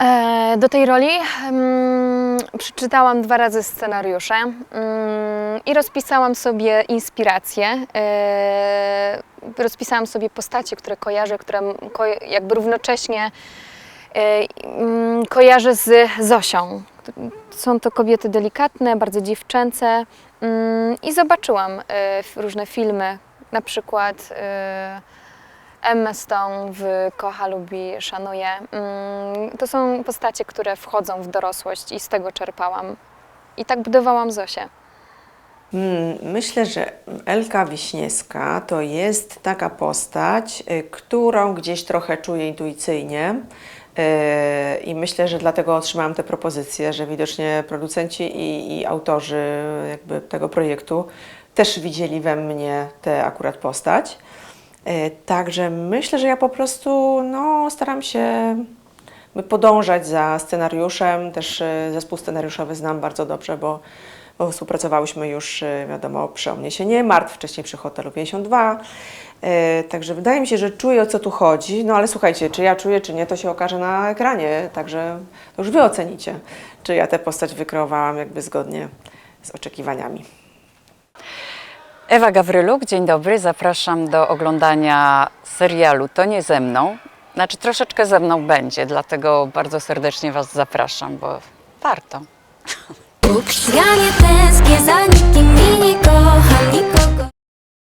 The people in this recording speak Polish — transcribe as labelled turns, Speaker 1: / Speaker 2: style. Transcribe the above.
Speaker 1: E, Do tej roli mm, przeczytałam dwa razy scenariusze mm, i rozpisałam sobie inspiracje. E, rozpisałam sobie postacie, które kojarzę, które ko jakby równocześnie e, mm, kojarzę z Zosią. Są to kobiety delikatne, bardzo dziewczęce mm, i zobaczyłam e, różne filmy, na przykład e, Emma Stone w Kocha, lubi, szanuje. Mm, To są postacie, które wchodzą w dorosłość i z tego czerpałam. I tak budowałam Zosię.
Speaker 2: Mm, Myślę, że Elka Wiśniewska to jest taka postać, y, którą gdzieś trochę czuję intuicyjnie. y, I myślę, że dlatego otrzymałam te propozycje, że widocznie producenci i, i autorzy tego projektu też widzieli we mnie tę akurat postać. Y, Także myślę, że ja po prostu no, staram się podążać za scenariuszem. Też y, zespół scenariuszowy znam bardzo dobrze, bo, bo współpracowałyśmy już, y, wiadomo, przy O mnie się nie martw, wcześniej przy Hotelu 52. Y, Także wydaje mi się, że czuję o co tu chodzi. No ale słuchajcie, czy ja czuję, czy nie, to się okaże na ekranie. Także już Wy ocenicie, czy ja tę postać wykreowałam jakby zgodnie z oczekiwaniami.
Speaker 3: Ewa Gawryluk, dzień dobry. Zapraszam do oglądania serialu To nie ze mną. Znaczy troszeczkę ze mną będzie, dlatego bardzo serdecznie Was zapraszam, bo warto.
Speaker 4: Ja nie tęsknię za